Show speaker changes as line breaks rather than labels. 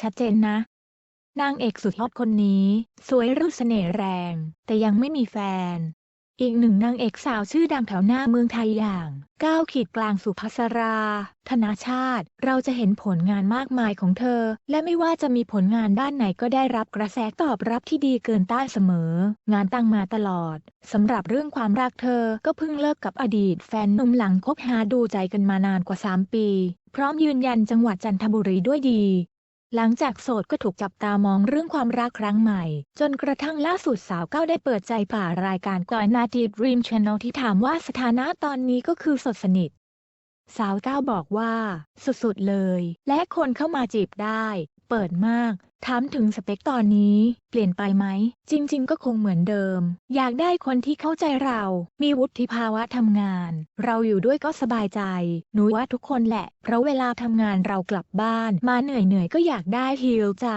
ชัดเจนนะ นางเอกสุดฮอตคนนี้ สวยรุ่เสน่ห์แรง แต่ยังไม่มีแฟน อีกหนึ่งนางเอกสาวชื่อดังแถวหน้าเมืองไทยอย่างก้าวขีดกลางสุภัสรา ธนาชาติ เราจะเห็นผลงานมากมายของเธอ และไม่ว่าจะมีผลงานด้านไหนก็ได้รับกระแสตอบรับที่ดีเกินต้านเสมอ งานตั้งมาตลอด สำหรับเรื่องความรักเธอก็เพิ่งเลิกกับอดีตแฟนหนุ่มหลังคบหาดูใจกันมานานกว่า 3 ปี พร้อมยืนยันจังหวัดจันทบุรีด้วยดี หลังจากโสดก็ถูกจับตามองเรื่องความรักครั้งใหม่ จนกระทั่งล่าสุดสาวก้าวได้เปิดใจผ่ารายการก่อนนาที Dream Channel ที่ถามว่าสถานะตอนนี้ก็คือสดสนิท สาวก้าวบอกว่า สุดๆเลย และคนเข้ามาจีบได้ เปิดมาก ถามถึงสเปคตอนนี้เปลี่ยนไปไหม จริง ๆ ก็คงเหมือนเดิม อยากได้คนที่เข้าใจเรา มีวุฒิภาวะทำงาน เราอยู่ด้วยก็สบายใจ หนูว่าทุกคนแหละ เพราะเวลาทำงานเรากลับบ้าน มาเหนื่อยๆก็อยากได้ฮีลใจ